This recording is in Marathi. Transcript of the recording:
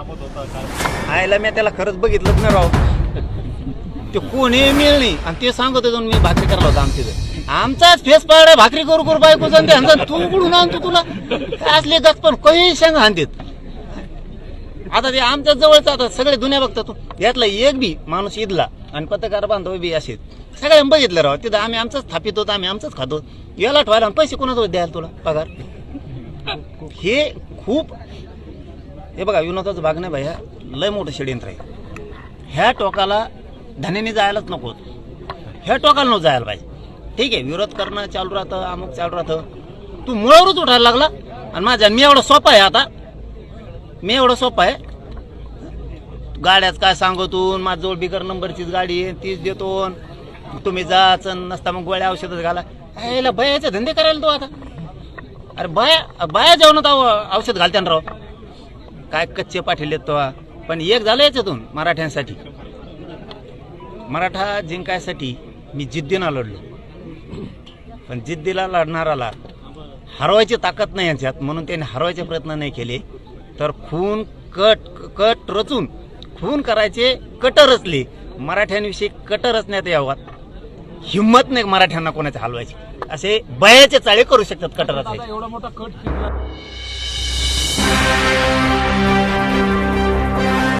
आयला मी त्याला खरंच बघितलंच नाही राव. ते कोणी मिळ नाही. आणि ते सांगत होतो मी भाकरी करायला होता आमच्या आमचाच फेस पाडा भाकरी करू करू बायको जाणते आणि तू कुठून आणतो तुला असले जात पण काही शेंग आणतेत आता ते आमच्या जवळच आता सगळे दुनिया बघतात. यातला एक बी माणूस ईदला आणि पत्रकार बांधव बी असे सगळ्यांनी बघितलं राव. तिथं आम्ही आमचंच थापित होतो आम्ही आमचंच खातो. याला ठेवायला पैसे कोणाच द्यायला तुला? पगार. हे खूप हे बघा विनोदाच भाग नाही भैया. लय मोठं षडयंत्र आहे. ह्या टोकाला धन्याने जायलाच नको. ह्या टोकाला नको जायला पाहिजे. ठीक आहे विरोध करणं चालू राहतं अमुक चालू राहतं. तू मुळावरच उठायला लागला आणि माझ्या मी एवढा सोपा आहे आता. मी एवढं सोपा आहे. गाड्याच काय सांगतो माझ्याजवळ बिगर नंबरचीच गाडी आहे तीच देतो तुम्ही जाच नसता मग गोळ्या औषधच घाला. याला बयाचे धंदे करायला तो आता. अरे बाया बाया जाऊन औ- औषध घालत्यान राव. काय कच्चे पाठीले तो? पण एक झालं याच्यातून मराठ्यांसाठी. मराठा जिंकायसाठी मी जिद्दीनं लढलो. पण जिद्दीला लढणाराला हरवायची ताकद नाही यांच्यात. म्हणून त्यांनी हरवायचे प्रयत्न नाही केले. तर खून कट कट रचून खून करायचे कट रचले. मराठ्यांविषयी कट रचण्यात यावं. हिंमत नाही मराठ्यांना कोणाचे हलवायची. असे बयाचे चाळे करू शकतात कट रचायचे. एवढा मोठा कट